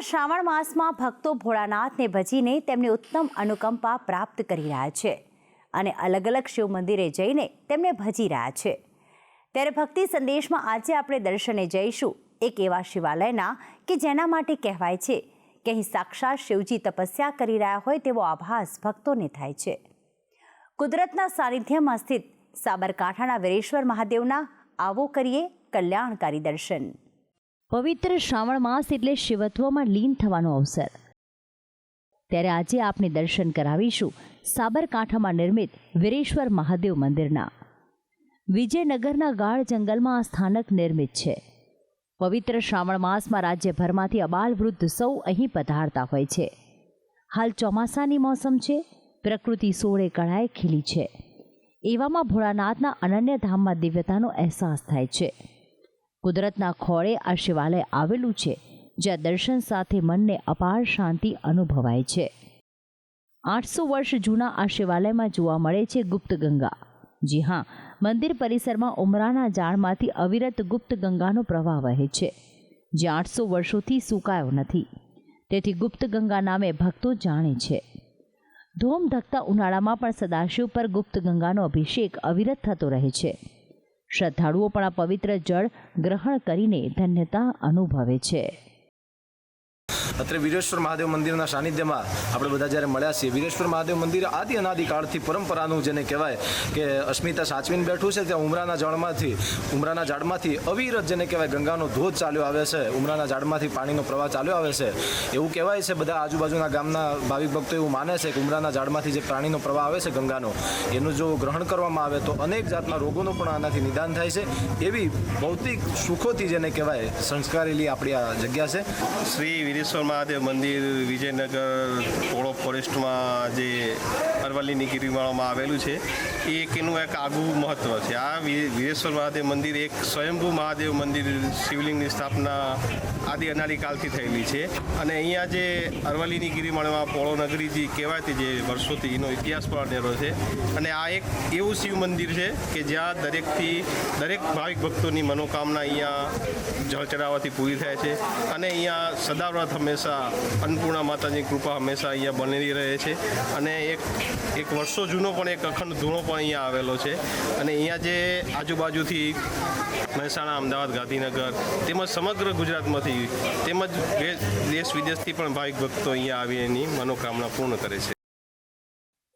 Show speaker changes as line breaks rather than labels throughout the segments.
શ્રાવણ માસમાં ભક્તો ભોળાનાથને ભજીને તેમની ઉત્તમ અનુકંપા પ્રાપ્ત કરી રહ્યા છે અને અલગ અલગ શિવ મંદિરે જઈને તેમને ભજી રહ્યા છે. ત્યારે ભક્તિ સંદેશમાં આજે આપણે દર્શને જઈશું એક એવા શિવાલયના કે જેના માટે કહેવાય છે કે અહીં સાક્ષાત શિવજી તપસ્યા કરી રહ્યા હોય તેવો આભાસ ભક્તોને થાય છે. કુદરતના સાનિધ્યમાં સ્થિત સાબરકાંઠાના વીરેશ્વર મહાદેવના આવો કરીએ કલ્યાણકારી દર્શન. પવિત્ર શ્રાવણ માસ એટલે શિવત્વમાં લીન થવાનો અવસર. ત્યારે આજે આપને દર્શન કરાવીશું સાબરકાંઠામાં નિર્મિત વીરેશ્વર મહાદેવ મંદિરના. વિજયનગરના ગાઢ જંગલમાં આ સ્થાનક નિર્મિત છે. પવિત્ર શ્રાવણ માસમાં રાજ્યભરમાંથી અબાલ વૃદ્ધ સૌ અહીં પધારતા હોય છે. હાલ ચોમાસાની મોસમ છે, પ્રકૃતિ સોળે કળાએ ખીલી છે. એવામાં ભોળાનાથના અનન્ય ધામમાં દિવ્યતાનો અહેસાસ થાય છે. કુદરતના ખોળે આ શિવાલય આવેલું છે, જ્યાં દર્શન સાથે મનને અપાર શાંતિ અનુભવાય છે. આઠસો વર્ષ જૂના આ શિવાલયમાં જોવા મળે છે ગુપ્ત ગંગા. જી હા, મંદિર પરિસરમાં ઉમરાના ઝાડમાંથી અવિરત ગુપ્ત ગંગાનો પ્રવાહ વહે છે, જે આઠસો વર્ષોથી સુકાયો નથી. તેથી ગુપ્ત ગંગા નામે ભક્તો જાણે છે. ધોમ ધકતા ઉનાળામાં પણ સદાશિવ પર ગુપ્ત ગંગાનો અભિષેક અવિરત થતો રહે છે. શ્રદ્ધાળુઓ પણ આ પવિત્ર જળ ગ્રહણ કરીને ધન્યતા અનુભવે છે.
અત્રે વીરેશ્વર મહાદેવ મંદિરના સાનિધ્યમાં આપણે બધા જ્યારે મળ્યા છીએ, વીરેશ્વર મહાદેવ મંદિર આદિ અનાદિકાળથી પરંપરાનું જેને કહેવાય કે અસ્મિતા સાચવીને બેઠું છે, ત્યાં ઉમરાના જળમાંથી ઉમરાના ઝાડમાંથી અવિરત જેને કહેવાય ગંગાનો ધોધ ચાલ્યો આવે છે, ઉમરાના ઝાડમાંથી પાણીનો પ્રવાહ ચાલ્યો આવે છે. એવું કહેવાય છે, બધા આજુબાજુના ગામના ભાવિક ભક્તો એવું માને છે કે ઉમરાના ઝાડમાંથી જે પાણીનો પ્રવાહ આવે છે ગંગાનો, એનું જો ગ્રહણ કરવામાં આવે તો અનેક જાતના રોગોનું પણ આનાથી નિદાન થાય છે. એવી ભૌતિક સુખોથી જેને કહેવાય સંસ્કારેલી આપણી આ જગ્યા છે.
શ્રી વીરેશ્વર મહાદેવ મંદિર, વિજયનગર પોળો ફોરેસ્ટમાં જે અરવલ્લીની ગિરિમાળામાં આવેલું છે, એ એક એનું એક આગવું મહત્ત્વ છે. આ વિરેશ્વર મહાદેવ મંદિર એક સ્વયંભૂ મહાદેવ મંદિર શિવલિંગની સ્થાપના આદિ અનાદિ કાલથી થયેલી છે અને અહીંયા જે અરવલ્લીની ગિરિમાળામાં પોળો નગરી જે કહેવાતી જે વર્ષોથી એનો ઇતિહાસ પણ અનેરો છે અને આ એક એવું શિવ મંદિર છે કે જ્યાં દરેકથી, દરેક ભાવિક ભક્તોની મનોકામના અહીંયા જળ ચડાવવાથી પૂરી થાય છે અને અહીંયા સદાવ્રત હંમેશા અન્નપૂર્ણા માતાની કૃપા હંમેશા અહીંયા બનેલી રહે છે. અને એક એક વર્ષો જૂનો પણ એક અખંડ ધૂણો પણ અહીંયા આવેલો છે. અને અહીંયા જે આજુબાજુથી મહેસાણા, અમદાવાદ, ગાંધીનગર તેમજ સમગ્ર ગુજરાતમાંથી તેમજ દેશ વિદેશથી પણ ભાવિક ભક્તો અહીંયા આવી એની મનોકામના પૂર્ણ કરે છે.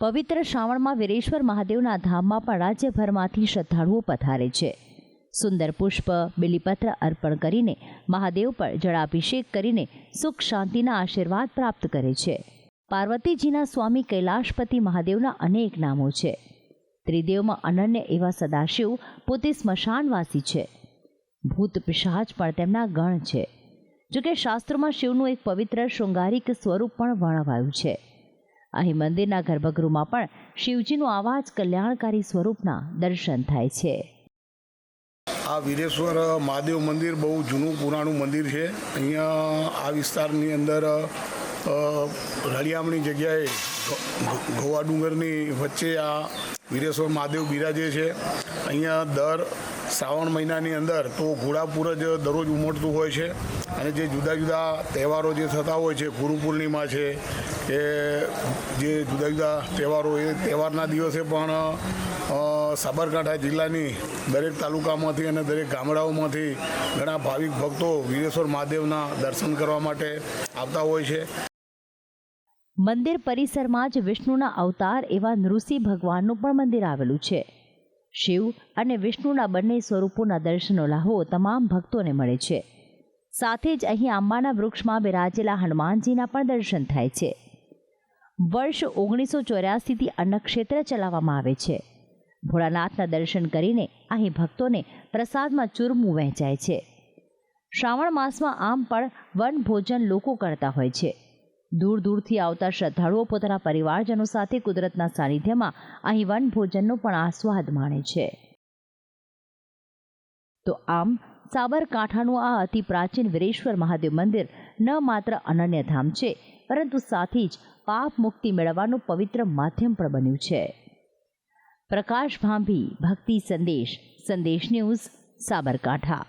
પવિત્ર શ્રાવણમાં વીરેશ્વર મહાદેવના ધામમાં પણ રાજ્યભરમાંથી શ્રદ્ધાળુઓ પધારે છે. સુંદર પુષ્પ, બિલીપત્ર અર્પણ કરીને મહાદેવ પર જળાભિષેક કરીને સુખ શાંતિના આશીર્વાદ પ્રાપ્ત કરે છે. પાર્વતીજીના સ્વામી કૈલાશપતિ મહાદેવના અનેક નામો છે. ત્રિદેવમાં અનન્ય એવા સદાશિવ પોતે સ્મશાનવાસી છે. ભૂત પિશાચ પણ તેમના ગણ છે. જોકે શાસ્ત્રોમાં શિવનું એક પવિત્ર શૃંગારિક સ્વરૂપ પણ વર્ણવાયું છે. અહીં મંદિરના ગર્ભગૃહમાં પણ શિવજીનું આવા જ કલ્યાણકારી સ્વરૂપના દર્શન થાય છે.
આ વીરેશ્વર મહાદેવ મંદિર બહુ જૂનું પુરાણું મંદિર છે. અહીંયા આ વિસ્તારની અંદર રળિયામણી જગ્યાએ ગોવા ડુંગરની વચ્ચે આ વીરેશ્વર મહાદેવ બિરાજે છે. અહીંયા દર શ્રાવણ મહિનાની અંદર તો ઘોડાપુર જ દરરોજ ઉમટતું હોય છે. અને જે જુદા જુદા તહેવારો જે થતા હોય છે, ગુરુ પૂર્ણિમા છે, કે જે જુદા જુદા તહેવારો એ તહેવારના દિવસે પણ સાબરકાંઠા જિલ્લાની દરેક તાલુકામાંથી અને દરેક ગામડાઓમાંથી ઘણા ભાવિક ભક્તો વીરેશ્વર મહાદેવના દર્શન કરવા માટે આવતા હોય છે.
મંદિર પરિસરમાં જ વિષ્ણુના અવતાર એવા નૃસિંહ ભગવાનનું પણ મંદિર આવેલું છે. શિવ અને વિષ્ણુના બંને સ્વરૂપોના દર્શનો લાહો તમામ ભક્તોને મળે છે. સાથે જ અહીં આંબાના વૃક્ષમાં બિરાજેલા હનુમાનજીના પણ દર્શન થાય છે. વર્ષ ઓગણીસો ચોર્યાસીથી અન્નક્ષેત્ર ચલાવવામાં આવે છે. ભોળાનાથના દર્શન કરીને અહીં ભક્તોને પ્રસાદમાં ચૂરમું વહેંચાય છે. શ્રાવણ માસમાં આમ પણ વન ભોજન લોકો કરતા હોય છે. દૂર દૂરથી આવતા શ્રદ્ધાળુઓ પોતાના પરિવારજનો સાથે કુદરતના સાનિધ્યમાં અહીં વન ભોજનનો પણ આસ્વાદ માણે છે. તો આમ સાબરકાંઠાનું આ અતિ પ્રાચીન વીરેશ્વર મહાદેવ મંદિર ન માત્ર અનન્ય ધામ છે, પરંતુ સાથે જ પાપ મુક્તિ મેળવવાનું પવિત્ર માધ્યમ પણ બન્યું છે. પ્રકાશ ભાંભી, ભક્તિ સંદેશ સંદેશ ન્યૂઝ, સાબરકાંઠા.